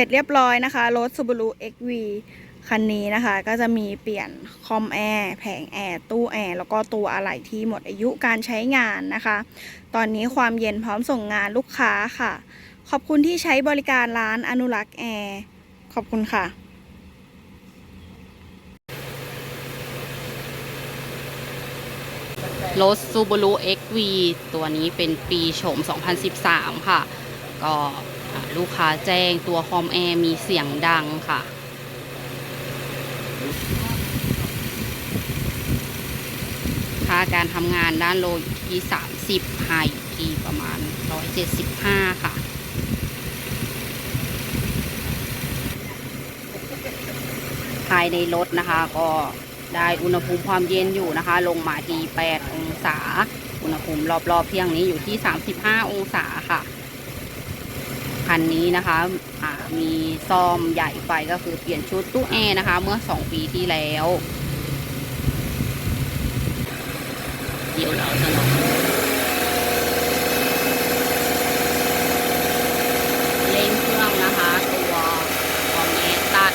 ร็จเรียบร้อยนะคะ รถ Subaru XV คันนี้นะคะ ก็จะมีเปลี่ยนคอมแอร์แผงแอร์ตู้แอร์แล้วก็ตัวอะไหล่ที่หมดอายุการใช้งานนะคะ ตอนนี้ความเย็นพร้อมส่งงานลูกค้าค่ะ ขอบคุณที่ใช้บริการร้านอนุรักษ์แอร์ ขอบคุณค่ะรถ Subaru XV ตัวนี้เป็นปีโฉม 2013 ค่ะ ก็ ลูกค้าแจ้งตัวคอมแอร์มีเสียงดังค่ะ ค่าการทำงานด้านโลอยู่ที่ 30ไฮอยู่ที่ประมาณ 175 ค่ะภายในรถนะคะก็ได้อุณหภูมิความเย็นอยู่นะคะ ลงมาที่ 8 องศา อุณหภูมิรอบๆเที่ยงนี้อยู่ที่ 35 องศาค่ะ คันนี้นะคะะมีซ่อมใหญ่ไปก็คือเปลี่ยนชุดตู้แอร์นะคะ เมื่อ 2 ปีที่แล้ว เดี๋ยวเราจะลองเร่งเครื่องนะคะ ตัวคอมแอร์ตัด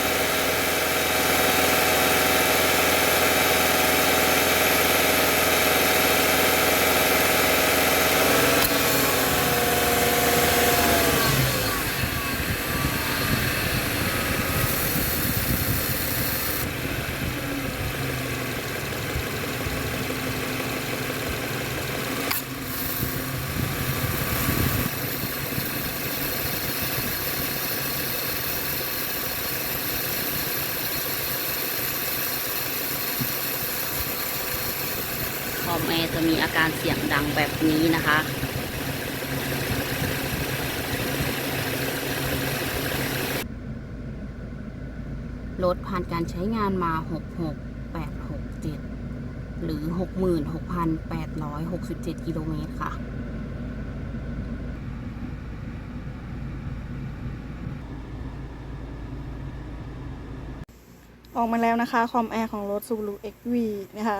คอมแอร์ จะมีอาการเสียงดังแบบนี้นะคะ รถผ่านการใช้งานมา 66867 หรือ 66,867 กิโลเมตรค่ะออกมาแล้วนะคะ คอมแอร์ของรถ Subaru XV นะคะ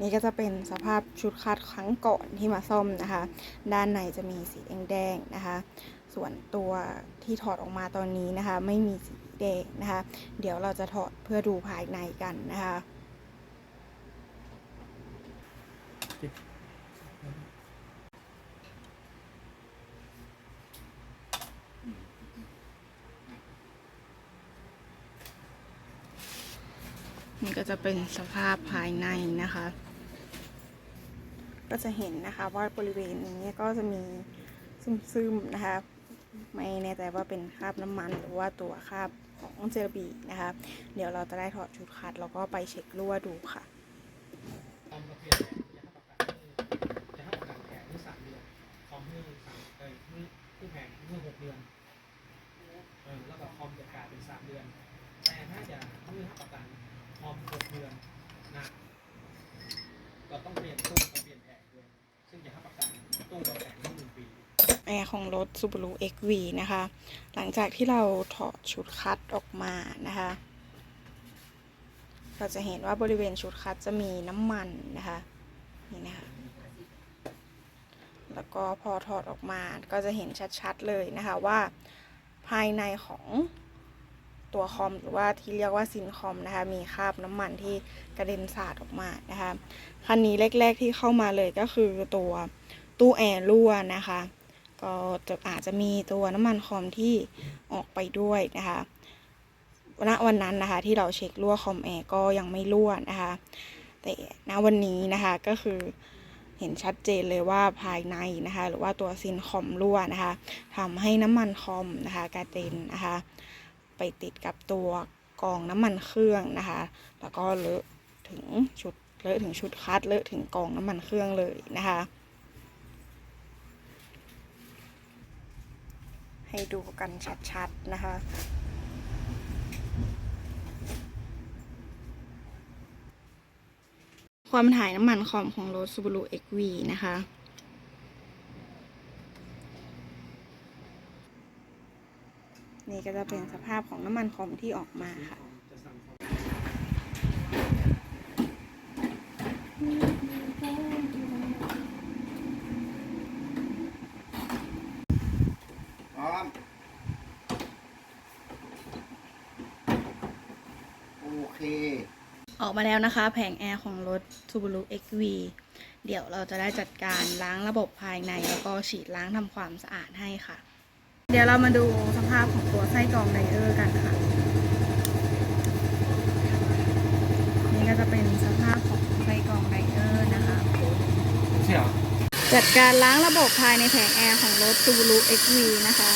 นี่ก็จะเป็นสภาพชุดคาดครั้งก่อนที่มาซ่อมนะคะ ด้านในจะมีสีแดงๆนะคะ ส่วนตัวที่ถอดออกมาตอนนี้นะคะ ไม่มีสีแดงนะคะ เดี๋ยวเราจะถอดเพื่อดูภายในกันนะคะ นี่ก็จะเป็นสภาพภายในนะคะ ก็จะเห็นนะคะว่าบริเวณนี้ก็จะมีซึมๆนะคะไม่แน่ใจว่าเป็นคราบน้ำมันหรือว่าตัวคราบของเจลบีนะคะ เดี๋ยวเราจะได้ถอดชุดคัดแล้วก็ไปเช็ครั่วดูค่ะ คอมประเภทจะให้ประกันแผงเมื่อสามเดือนคอมเมื่อสามเอ้ยเมื่อผู้แผงเมื่อหกเดือนเออแล้วก็คอมจะกลายเป็นสามเดือน แต่ถ้าจะเมื่อให้ประกันคอมหกเดือนนะก็ต้องเปลี่ยนตู้กับเปลี่ยนแผงด้วยซึ่งจะให้ประกันตู้กับแผงที่หนึ่งปี แอร์ของรถ Subaru XV นะคะ หลังจากที่เราถอดชุดคัดออกมานะคะ เราจะเห็นว่าบริเวณชุดคัดจะมีน้ำมันนะคะ นี่นะคะ แล้วก็พอถอดออกมาก็จะเห็นชัดๆเลยนะคะว่าภายในของตัวคอมหรือว่าที่เรียกว่าซินคอมนะคะมีคราบน้ำมันที่กระเด็นสาดออกมานะคะคันนี้แรก ๆที่เข้ามาเลยก็คือตัวตู้แอร์รั่วนะคะ ก็จะอาจจะมีตัวน้ำมันคอมที่ออกไปด้วยนะคะณวันนั้นนะคะที่เราเช็ครั่วคอมแอร์ก็ยังไม่รั่วนะคะ แต่ณวันนี้นะคะก็คือเห็นชัดเจนเลยว่าภายในนะคะหรือว่าตัวซินคอมรั่วนะคะทำให้น้ำมันคอมนะคะกระเด็นนะคะไปติดกับตัวกองน้ำมันเครื่องนะคะ แล้วก็เลอะถึงชุดเลอะถึงชุดคัดเลอะถึงกองน้ำมันเครื่องเลยนะคะ ให้ดูกันชัดๆนะคะ ความถ่ายน้ำมันคอมของรถ Subaru XV นะคะนี่ก็จะเป็นสภาพของน้ำมันคอมที่ออกมาค่ะ จะสั่งคอม ออกมาแล้วนะคะ แผงแอร์ของรถ Subaru XV เดี๋ยวเราจะได้จัดการล้างระบบภายใน แล้วก็ฉีดล้างทำความสะอาดให้ค่ะ เดี๋ยวเรามาดูสภาพของตัวไส้กรองไดเออร์กันค่ะ นี่ก็จะเป็นสภาพของไส้กรองไดเออร์นะคะใช่เหรอจัดการล้างระบบภายในแผงแอร์ของรถ Subaru XV นะคะ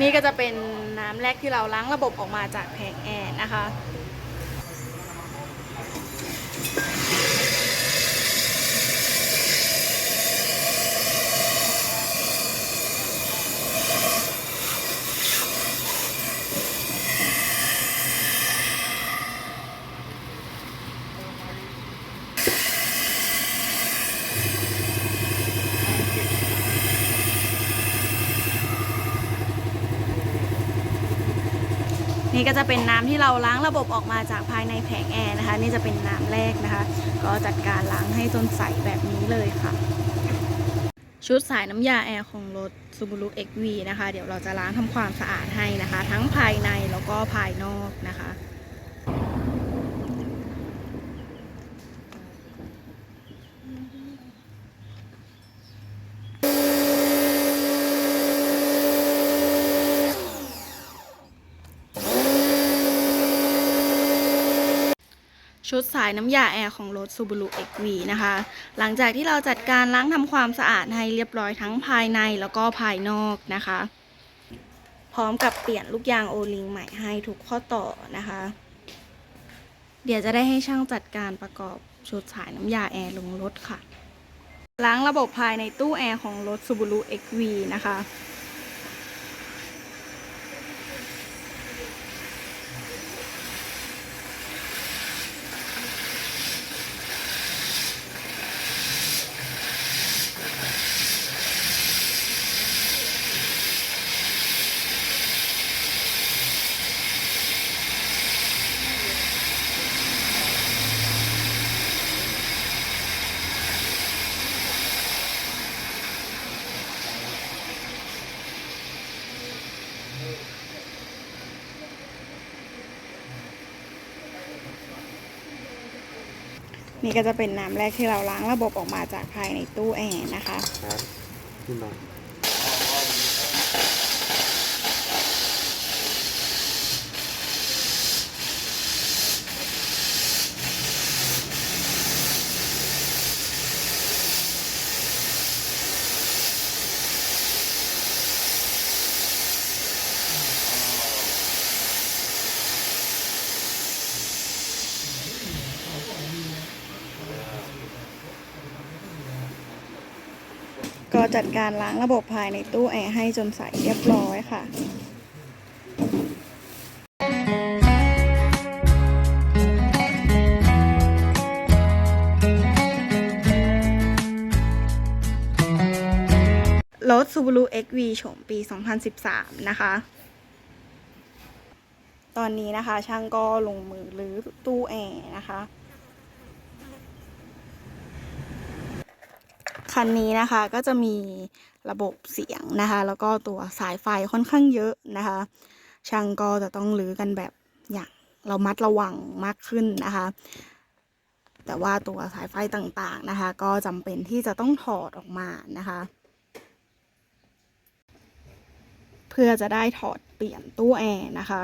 นี่ก็จะเป็นน้ำแรกที่เราล้างระบบออกมาจากแผงแอร์นะคะ จะเป็นน้ำที่เราล้างระบบออกมาจากภายในแผงแอร์นะคะ นี่จะเป็นน้ำแรกนะคะ ก็จัดการล้างให้จนใสแบบนี้เลยค่ะ ชุดสายน้ำยาแอร์ของรถ Subaru XV นะคะ เดี๋ยวเราจะล้างทำความสะอาดให้นะคะ ทั้งภายในแล้วก็ภายนอกนะคะ ชุดสายน้ำยาแอร์ของรถ Subaru XV นะคะ หลังจากที่เราจัดการล้างทำความสะอาดให้เรียบร้อยทั้งภายในแล้วก็ภายนอกนะคะ พร้อมกับเปลี่ยนลูกยางโอลิงใหม่ให้ทุกข้อต่อนะคะ เดี๋ยวจะได้ให้ช่างจัดการประกอบชุดสายน้ำยาแอร์ลงรถค่ะ ล้างระบบภายในตู้แอร์ของรถ Subaru XV นะคะ นี่ก็จะเป็นน้ำแรกที่เราล้างระบบออกมาจากภายในตู้แอร์นะคะ ครับขึ้นมา จัดการล้างระบบภายในตู้แอร์ให้จนใสเรียบร้อยค่ะรถ Subaru XV โฉมปี 2013 นะคะ ตอนนี้นะคะช่างก็ลงมือรื้อตู้แอร์นะคะ คันนี้นะคะก็จะมีระบบเสียงนะคะ แล้วก็ตัวสายไฟค่อนข้างเยอะนะคะ ช่างก็จะต้องรื้อกันแบบอย่างเรามัดระวังมากขึ้นนะคะ แต่ว่าตัวสายไฟต่างๆนะคะ ก็จำเป็นที่จะต้องถอดออกมานะคะ เพื่อจะได้ถอดเปลี่ยนตู้แอร์นะคะ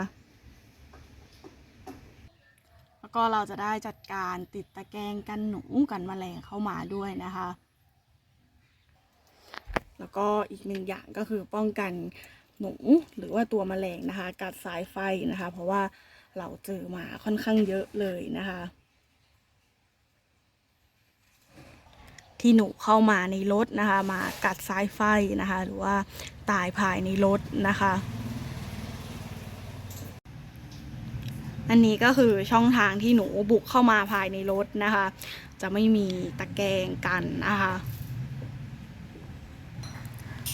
แล้วก็เราจะได้จัดการติดตะแกรงกันหนูกันแมลงเข้ามาด้วยนะคะ แล้วก็อีกหนึ่งอย่างก็คือป้องกันหนูหรือว่าตัวแมลงนะคะ กัดสายไฟนะคะ เพราะว่าเราเจอมาค่อนข้างเยอะเลยนะคะ ที่หนูเข้ามาในรถนะคะ มากัดสายไฟนะคะ หรือว่าตายภายในรถนะคะ อันนี้ก็คือช่องทางที่หนูบุกเข้ามาภายในรถนะคะ จะไม่มีตะแกรงกันนะคะ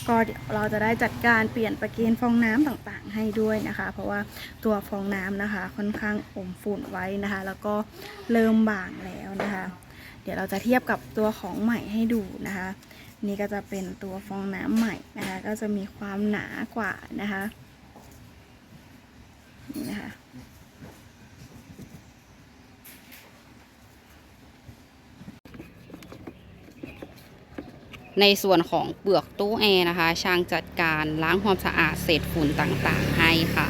ก็เดี๋ยวเราจะได้จัดการเปลี่ยนประเกนฟองน้ำต่างๆ ให้ด้วยนะคะ เพราะว่าตัวฟองน้ำนะคะ ค่อนข้างอมฝุ่นไว้นะคะ แล้วก็เริ่มบางแล้วนะคะ เดี๋ยวเราจะเทียบกับตัวของใหม่ให้ดูนะคะ นี่ก็จะเป็นตัวฟองน้ำใหม่นะคะ ก็จะมีความหนากว่านะคะนี่นะคะ ในส่วนของเปลือกตู้แอร์นะคะ ช่างจัดการล้างความสะอาดเศษฝุ่นต่างๆให้ค่ะ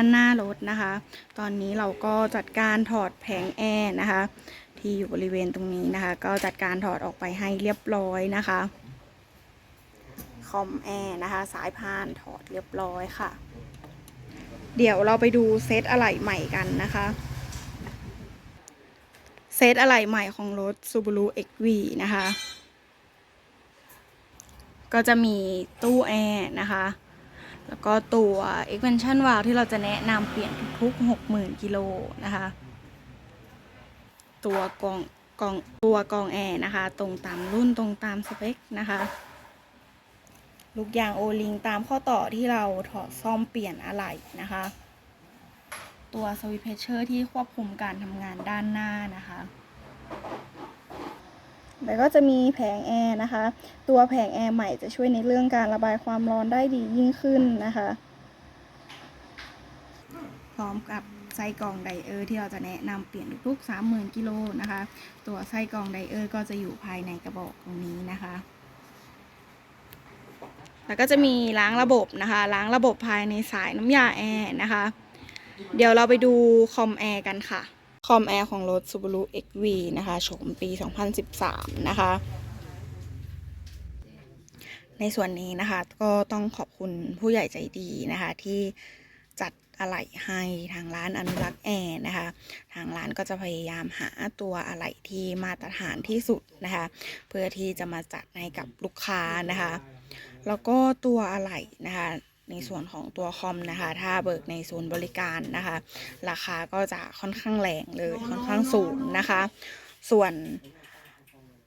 านหน้ารถนะคะ ตอนนี้เราก็จัดการถอดแผงแอร์นะคะ ที่อยู่บริเวณตรงนี้นะคะ ก็จัดการถอดออกไปให้เรียบร้อยนะคะคอมแอร์นะคะ สายพานถอดเรียบร้อยค่ะ เดี๋ยวเราไปดูเซตอะไหล่ใหม่กันนะคะเซตอะไหล่ใหม่ของรถ Subaru XV นะคะ ก็จะมีตู้แอร์นะคะ แล้วก็ตัว expansion valve ที่เราจะแนะนำเปลี่ยนทุกๆ60,000 กิโลนะคะ ตัวกองกองตัวกองแอร์นะคะ ตรงตามรุ่นตรงตามสเปคนะคะ ลูกยางโอลิงตามข้อต่อที่เราถอดซ่อมเปลี่ยนอะไหล่นะคะ ตัวสวิตช์เพชเชอร์ที่ควบคุมการทำงานด้านหน้านะคะ แล้วก็จะมีแผงแอร์นะคะ ตัวแผงแอร์ใหม่จะช่วยในเรื่องการระบายความร้อนได้ดียิ่งขึ้นนะคะ พร้อมกับไส้กรองไดเออร์ที่เราจะแนะนำเปลี่ยนทุกๆ30,000กิโลนะคะ ตัวไส้กรองไดเออร์ก็จะอยู่ภายในกระบอกตรงนี้นะคะแล้วก็จะมีล้างระบบนะคะ ล้างระบบภายในสายน้ำยาแอร์นะคะ เดี๋ยวเราไปดูคอมแอร์กันค่ะ คอมแอร์ของรถ Subaru XV นะคะโฉมปี 2013 นะคะ ในส่วนนี้นะคะก็ต้องขอบคุณผู้ใหญ่ใจดีนะคะที่จัดอะไหล่ให้ทางร้านอนุรักษ์แอร์นะคะ ทางร้านก็จะพยายามหาตัวอะไหล่ที่มาตรฐานที่สุดนะคะ เพื่อที่จะมาจัดให้กับลูกค้านะคะ แล้วก็ตัวอะไหล่นะคะ ในส่วนของตัวคอมนะคะ ถ้าเบิกในศูนย์บริการนะคะ ราคาก็จะค่อนข้างแรงเลยค่อนข้างสูงนะคะ ส่วน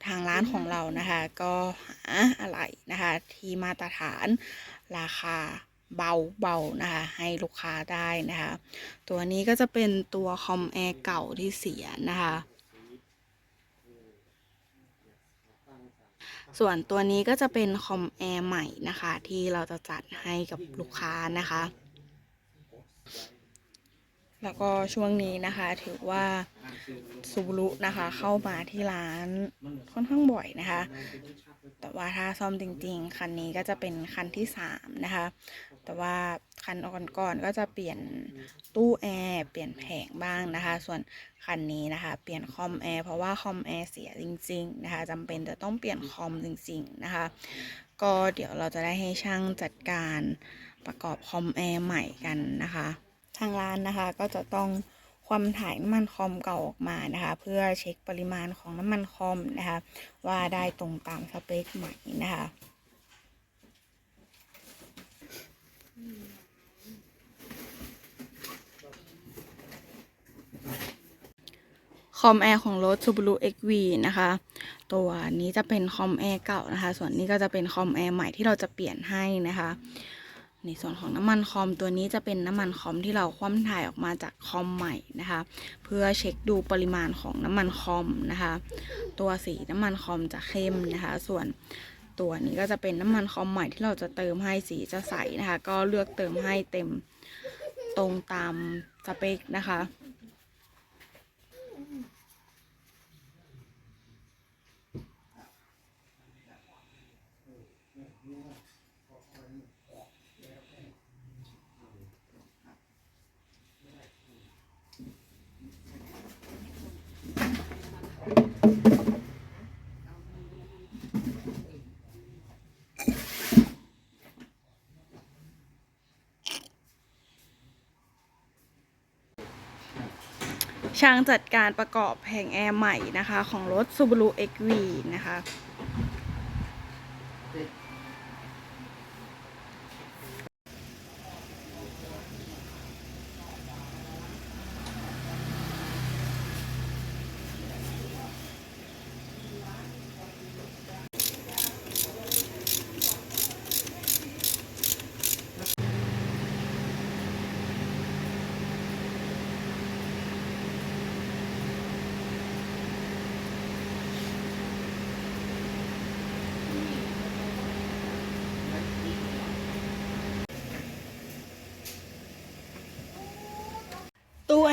ทางร้านของเรานะคะ ก็หาอะไรนะคะ ที่มาตรฐานราคาเบาเบาๆนะคะ ให้ลูกค้าได้นะคะ ตัวนี้ก็จะเป็นตัวคอมแอร์เก่าที่เสียนะคะ ส่วนตัวนี้ก็จะเป็นคอมแอร์ใหม่นะคะ ที่เราจะจัดให้กับลูกค้านะคะ แล้วก็ช่วงนี้นะคะ ถือว่าซูรุนะคะ เข้ามาที่ร้านค่อนข้างบ่อยนะคะ แต่ว่าถ้าซ่อมจริง ๆ คันนี้ก็จะเป็นคันที่สามนะคะ แต่ว่าคันก่อนๆก็จะเปลี่ยนตู้แอร์เปลี่ยนแผงบ้างนะคะ ส่วนคันนี้นะคะ เปลี่ยนคอมแอร์เพราะว่าคอมแอร์เสียจริง ๆ นะคะจำเป็นจะต้องเปลี่ยนคอมจริง ๆ นะคะ ก็เดี๋ยวเราจะได้ให้ช่างจัดการประกอบคอมแอร์ใหม่กันนะคะ ทางร้านนะคะก็จะต้องความถ่ายน้ำมันคอมเก่าออกมานะคะ เพื่อเช็คปริมาณของน้ำมันคอมนะคะ ว่าได้ตรงตามสเปคใหม่นะคะ คอมแอร์ของรถ Subaru XV นะคะ ตัวนี้จะเป็นคอมแอร์เก่านะคะ ส่วนนี้ก็จะเป็นคอมแอร์ใหม่ที่เราจะเปลี่ยนให้นะคะ ในส่วนของน้ำมันคอมตัวนี้จะเป็นน้ำมันคอมที่เราคว่ำถ่ายออกมาจากคอมใหม่นะคะ เพื่อเช็คดูปริมาณของน้ำมันคอมนะคะ ตัวสีน้ำมันคอมจะเข้มนะคะ ส่วน ตัวนี้ก็จะเป็นน้ำมันคอมใหม่ที่เราจะเติมให้สีจะใสนะคะ ก็เลือกเติมให้เต็มตรงตามสเปคนะคะ Thank you. ช่างจัดการประกอบแผงแอร์ใหม่นะคะ ของรถ Subaru XV นะคะ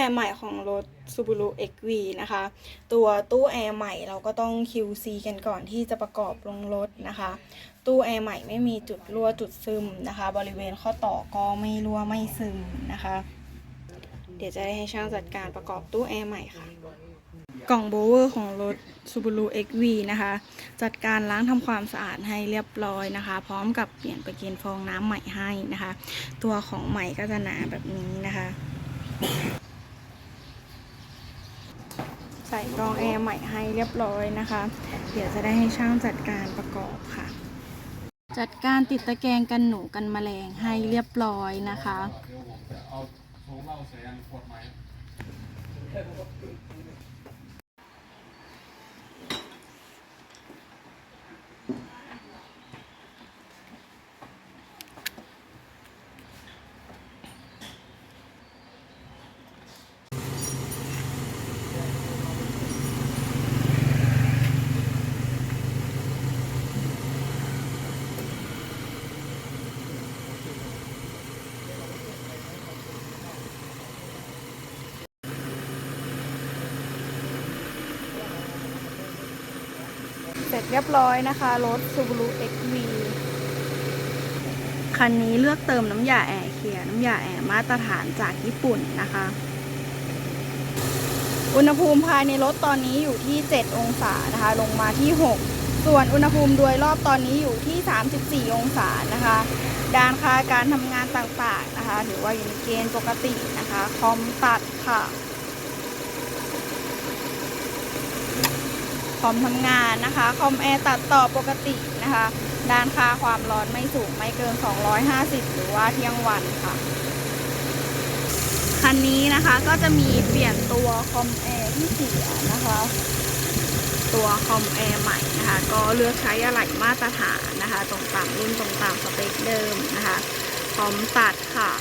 แอร์ใหม่ของรถ Subaru XV นะคะ ตัวตู้แอร์ใหม่เราก็ต้อง QC กันก่อนที่จะประกอบลงรถนะคะ ตู้แอร์ใหม่ไม่มีจุดรั่วจุดซึมนะคะ บริเวณข้อต่อก็ไม่รั่วไม่ซึมนะคะ เดี๋ยวจะได้ให้ช่างจัดการประกอบตู้แอร์ใหม่ค่ะกล่องโบเวอร์ของรถ Subaru XV นะคะ จัดการล้างทำความสะอาดให้เรียบร้อยนะคะ พร้อมกับเปลี่ยนไปเกณฑ์ฟองน้ำใหม่ให้นะคะ ตัวของใหม่ก็จะหนาแบบนี้นะคะ ใส่กรองแอร์ใหม่ให้เรียบร้อยนะคะ เดี๋ยวจะได้ให้ช่างจัดการประกอบค่ะ จัดการติดตะแกรงกันหนูกันแมลงให้เรียบร้อยนะคะ เรียบร้อยนะคะรถ Subaru XV คันนี้เลือกเติมน้ำยาแอร์เคลียร์น้ำยาแอร์มาตรฐานจากญี่ปุ่นนะคะ อุณหภูมิภายในรถตอนนี้อยู่ที่ 7 องศานะคะ ลงมาที่ 6 ส่วนอุณหภูมิโดยรอบตอนนี้อยู่ที่ 34 องศานะคะด้านค่าการทำงานต่างๆนะคะ ถือว่าอยู่ในเกณฑ์ปกตินะคะ คอมตัดค่ะ คอมทำงานนะคะ คอมแอร์ตัดต่อปกตินะคะ ด้านค่าความร้อนไม่สูงไม่เกิน 250 หรือว่าเที่ยงวันค่ะ คันนี้นะคะก็จะมีเปลี่ยนตัวคอมแอร์ที่เสียนะคะ ตัวคอมแอร์ใหม่นะคะ ก็เลือกใช้อะไหล่มาตรฐานนะคะ ตรงตามรุ่นตรงตามสเปคเดิมนะคะ คอมตัดค่ะ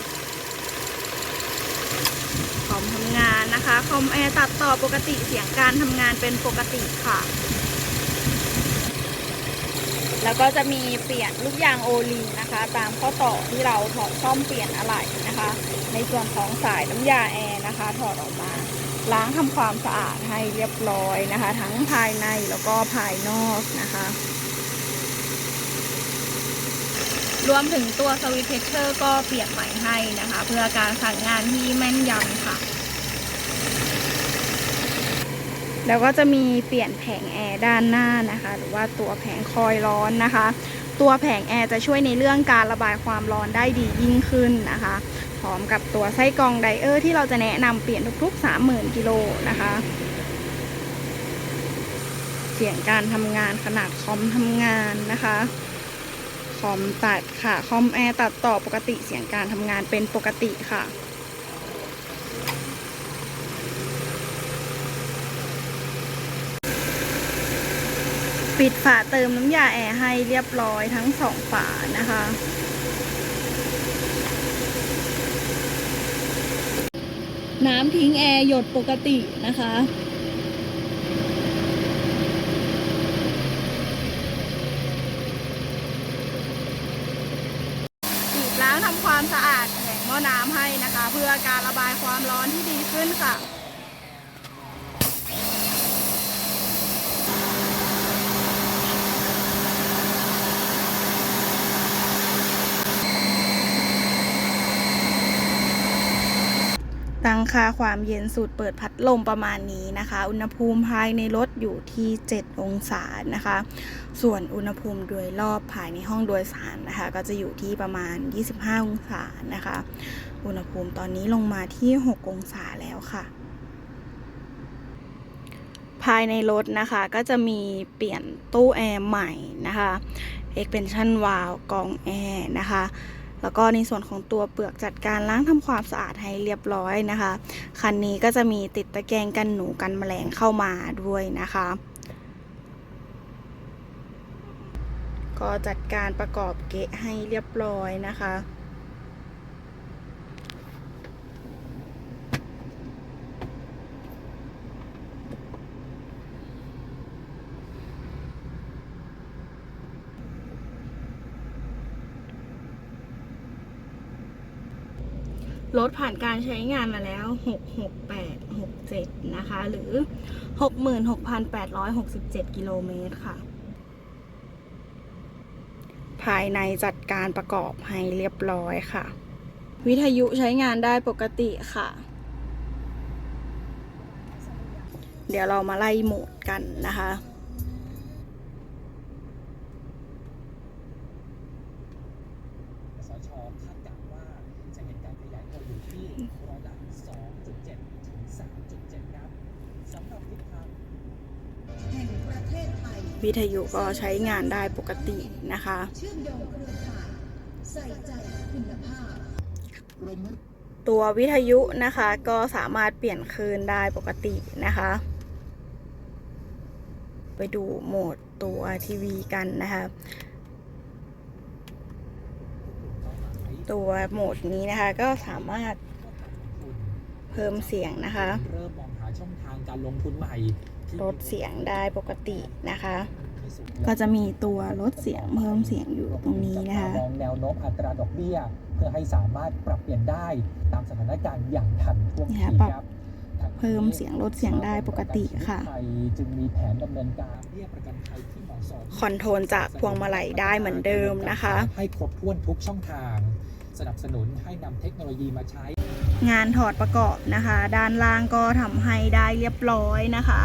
คอมทำงานนะคะ คอมแอร์ตัดต่อปกติเสียงการทำงานเป็นปกติค่ะ แล้วก็จะมีเปลี่ยนลูกยางโอลิงนะคะ ตามข้อต่อที่เราถอดซ่อมเปลี่ยนอะไหล่นะคะ ในส่วนของสายน้ำยาแอร์นะคะ ถอดออกมาล้างทำความสะอาดให้เรียบร้อยนะคะ ทั้งภายในแล้วก็ภายนอกนะคะ รวมถึงตัวสวิตช์เพชเชอร์ก็เปลี่ยนใหม่ให้นะคะ เพื่อการสั่งงานที่แม่นยำค่ะ แล้วก็จะมีเปลี่ยนแผงแอร์ด้านหน้านะคะ หรือว่าตัวแผงคอยร้อนนะคะ ตัวแผงแอร์จะช่วยในเรื่องการระบายความร้อนได้ดียิ่งขึ้นนะคะพร้อมกับตัวไส้กรองไดเออร์ที่เราจะแนะนำเปลี่ยนทุกๆ 30,000 กิโลนะคะเสียงการทำงานขนาดคอมทำงานนะคะ คอมตัดค่ะ คอมแอร์ตัดต่อปกติเสียงการทำงานเป็นปกติค่ะปิดฝาเติมน้ำยาแอร์ให้เรียบร้อยทั้งสองฝานะคะ น้ำทิ้งแอร์หยดปกตินะคะ ฉีดล้างทำ ความสะอาดแผงหม้อน้ำให้นะคะ เพื่อการระบายความร้อนที่ดีขึ้นค่ะ ตั้งค่าความเย็นสูตรเปิดพัดลมประมาณนี้นะคะ อุณหภูมิภายในรถอยู่ที่ 7 องศานะคะ ส่วนอุณหภูมิโดยรอบภายในห้องโดยสารนะคะ ก็จะอยู่ที่ประมาณ 25 องศานะคะ อุณหภูมิตอนนี้ลงมาที่ 6 องศาแล้วค่ะ ภายในรถนะคะก็จะมีเปลี่ยนตู้แอร์ใหม่นะคะ extension valve กองแอร์นะคะ แล้วก็ในส่วนของตัวเปลือกจัดการล้างทำความสะอาดให้เรียบร้อยนะคะ คันนี้ก็จะมีติดตะแกรงกันหนูกันแมลงเข้ามาด้วยนะคะ ก็จัดการประกอบเกะให้เรียบร้อยนะคะ รถผ่านการใช้งานมาแล้ว 66867 นะคะ หรือ 66,867 กิโลเมตรค่ะ ภายในจัดการประกอบให้เรียบร้อยค่ะ วิทยุใช้งานได้ปกติค่ะ เดี๋ยวเรามาไล่โหมดกันนะคะ สชคาดการณ์ว่าจะเห็นการขยายตัวอยู่ที่ร้อยละ 2.7 ถึง 3.7 ครับสำหรับทิศทาง แห่งประเทศไทย วิทยุก็ใช้งานได้ปกตินะคะตัววิทยุนะคะก็สามารถเปลี่ยนคืนได้ปกตินะคะ ไปดูโหมดตัวทีวีกันนะคะตัวโหมดนี้นะคะก็สามารถเพิ่มเสียงนะคะ เริ่มมองหาช่องทางการลงทุนใหม่ ลดเสียงได้ปกตินะคะที่สุดก็จะมีตัวลดเสียงเพิ่มเสียงอยู่ตรงนี้นะคะมองแนวโน้มอัตราดอกเบี้ย เพื่อให้สามารถปรับเปลี่ยนได้ตามสถานการณ์อย่างทันท่วงเนี่ทียปรับครับเพิ่มเสียงลดเสียงได้ปกติค่ะไทยจึงมีแผนดำเนินการเบี้ยประกันภัยที่เหมาะสมคอนโทรลจากพวงมาลัยได้เหมือนเดิมนะคะ ให้ครบถ้วนทุกช่องทาง สนับสนุนให้นำเทคโนโลยีมาใช้ งานถอดประกอบนะคะ ด้านล่างก็ทำให้ได้เรียบร้อยนะคะ